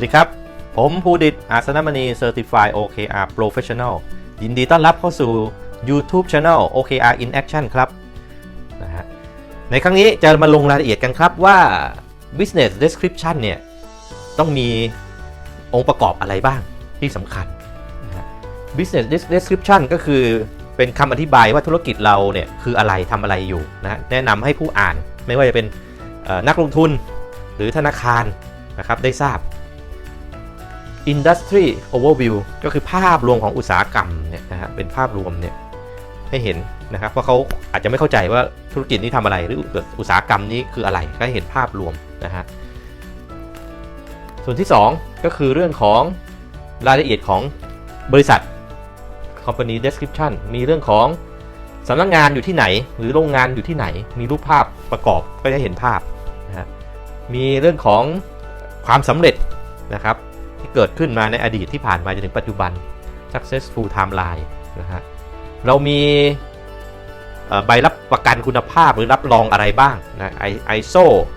วัสดีครับ ผมภูดิตอาสนมณี Certified OKR Professional ยินดีต้อนรับเข้าสู่ YouTube Channel OKR in Action ครับนะฮะในครั้งนี้จะมาลงรายละเอียดกันครับว่า Business Description เนี่ย ต้องมีองค์ประกอบอะไรบ้างที่สำคัญนะ Business Description ก็คือเป็นคำอธิบายว่าธุรกิจเราเนี่ย คืออะไรทำอะไรอยู่นะแนะนำให้ผู้อ่านไม่ว่าจะเป็นนักลงทุนหรือธนาคารนะครับได้ทราบ Industry Overview ก็คือภาพรวมของอุตสาหกรรมเนี่ยนะฮะเป็นภาพรวมเนี่ยให้เห็นนะครับเพราะเขาอาจจะไม่เข้าใจว่าธุรกิจนี้ทำอะไรหรืออุตสาหกรรมนี้คืออะไรก็ให้เห็นภาพรวมนะฮะส่วนที่ 2 ก็คือเรื่องของรายละเอียดของบริษัท Company Description มีเรื่องของสำนักงานอยู่ที่ไหน หรือโรงงานอยู่ที่ไหน มีรูปภาพประกอบก็จะเห็นภาพนะฮะมีเรื่องของความสำเร็จนะครับ ที่เกิดขึ้นมาในอดีตที่ผ่านมาจนถึงปัจจุบัน successful timeline นะฮะเรามีใบรับประกันคุณภาพหรือรับรองอะไรบ้างนะไอไอโซ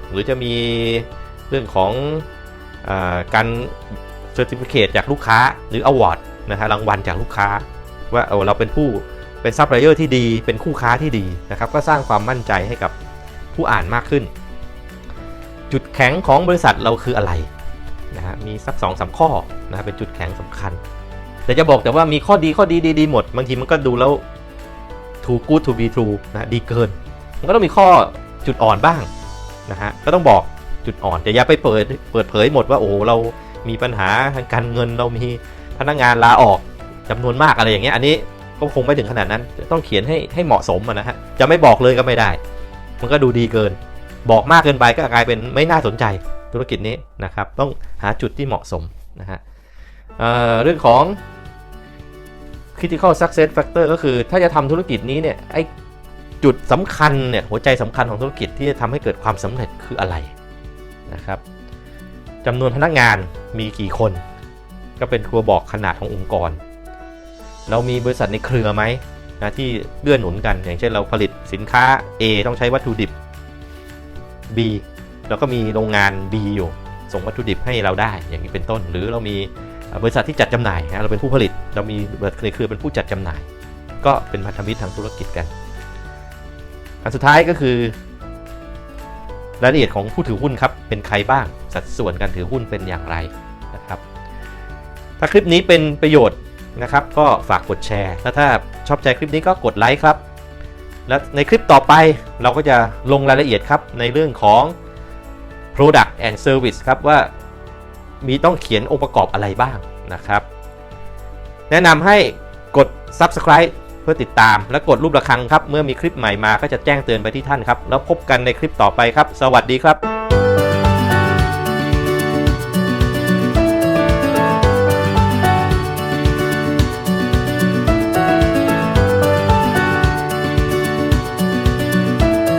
หรือจะมีเรื่องของออการเซอร์ติฟิเคตจากลูกค้าหรืออวอร์ดนะฮะรางวัลจากลูกค้า ว่าเออเราเป็นผู้เป็นซัพพลายเออร์ที่ดีเป็นคู่ค้าที่ดีนะครับ ก็สร้างความมั่นใจให้กับผู้อ่านมากขึ้น จุดแข็งของบริษัทเราคืออะไร นะฮะมีสัก2อสข้อนะฮะเป็นจุดแข็งสำคัญ แต่จะบอกแต่ว่ามีข้อดีข้อดีดีดีหมด บางทีมันก็ดูแล้ว too good to be true นะดีเกิน มันก็ต้องมีข้อจุดอ่อนบ้างนะฮะก็ต้องบอกจุดอ่อนแต่อย่าไปเปิดเปิดเผยหมดว่าโอ้เรามีปัญหาทางการเงินเรามีพนักงานลาออกจำนวนมากอะไรอย่างเงี้ยอันนี้ก็คงไม่ถึงขนาดนั้น ต้องเขียนให้ให้เหมาะสมะนะฮะจะไม่บอกเลยก็ไม่ได้ มันก็ดูดีเกิน บอกมากเกินไปก็กลายเป็นไม่น่าสนใจธุรกิจนี้นะครับ ต้อง หาจุดที่เหมาะสมนะฮะเเรื่องของ critical success factor ก็คือถ้าจะทำธุรกิจนี้เนี่ยไอจุดสำคัญเนี่ยหัวใจสำคัญของธุรกิจที่จะทำให้เกิดความสำเร็จคืออะไรนะครับจำนวนพนักงานมีกี่คน ก็เป็นตัวบอกขนาดขององค์กร เรามีบริษัทในเครือไหมนะที่เลื่อนหนุนกันอย่างเช่นเราผลิตสินค้า A ต้องใช้วัตถุดิบ B เราก็มีโรงงาน B อยู่ ส่งวัตถุดิบให้เราได้ อย่างนี้เป็นต้น หรือเรามีบริษัทที่จัดจำหน่ายเราเป็นผู้ผลิต เรามีบริษัทในเครือเป็นผู้จัดจำหน่าย ก็เป็นพันธมิตรทางธุรกิจกัน อันสุดท้ายก็คือรายละเอียดของผู้ถือหุ้นครับเป็นใครบ้างสัดส่วนการถือหุ้นเป็นอย่างไรนะครับ ถ้าคลิปนี้เป็นประโยชน์นะครับ ก็ฝากกดแชร์ แล้วถ้าชอบใจคลิปนี้ก็กดไลค์ครับ และในคลิปต่อไปเราก็จะลงรายละเอียดครับในเรื่องของ Product and Service ครับว่ามีต้องเขียนองค์ประกอบอะไรบ้างนะครับ แนะนำให้กด Subscribe เพื่อติดตาม และกดรูประฆังครับ เมื่อมีคลิปใหม่มาก็จะแจ้งเตือนไปที่ท่านครับ แล้วพบกันในคลิปต่อไปครับ สวัสดีครับ